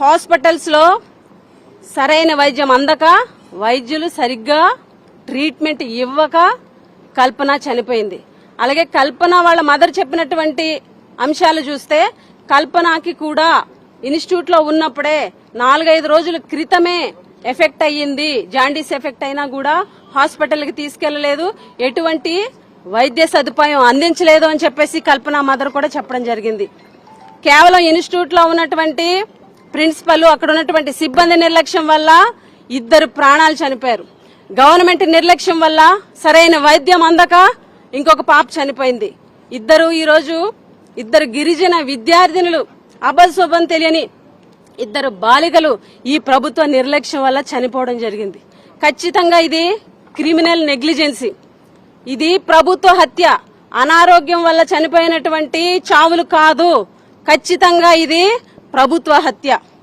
హాస్పిటల్స్లో సరైన వైద్యం అందక వైద్యులు సరిగ్గా ట్రీట్మెంట్ ఇవ్వక కల్పన చనిపోయింది. అలాగే కల్పన వాళ్ళ మదర్ చెప్పినటువంటి అంశాలు చూస్తే కల్పనకి కూడా ఇన్స్టిట్యూట్లో ఉన్నప్పుడే నాలుగైదు రోజుల క్రితమే ఎఫెక్ట్ అయ్యింది. జాండీస్ ఎఫెక్ట్ అయినా కూడా హాస్పిటల్కి తీసుకెళ్ళలేదు. ఎటువంటి వైద్య సదుపాయం అందించలేదు అని చెప్పేసి కల్పన మదర్ కూడా చెప్పడం జరిగింది. కేవలం ఇన్స్టిట్యూట్లో ఉన్నటువంటి ప్రిన్సిపల్ అక్కడ ఉన్నటువంటి సిబ్బంది నిర్లక్ష్యం వల్ల ఇద్దరు ప్రాణాలు చనిపోయారు. గవర్నమెంట్ నిర్లక్ష్యం వల్ల సరైన వైద్యం అందక ఇంకొక పాప చనిపోయింది. ఇద్దరు ఈరోజు ఇద్దరు గిరిజన విద్యార్థినులు అబశుభం తెలియని ఇద్దరు బాలికలు ఈ ప్రభుత్వ నిర్లక్ష్యం వల్ల చనిపోవడం జరిగింది. ఖచ్చితంగా ఇది క్రిమినల్ నెగ్లిజెన్సీ. ఇది ప్రభుత్వ హత్య. అనారోగ్యం వల్ల చనిపోయినటువంటి చావులు కాదు. ఖచ్చితంగా ఇది ప్రభుత్వ హత్య.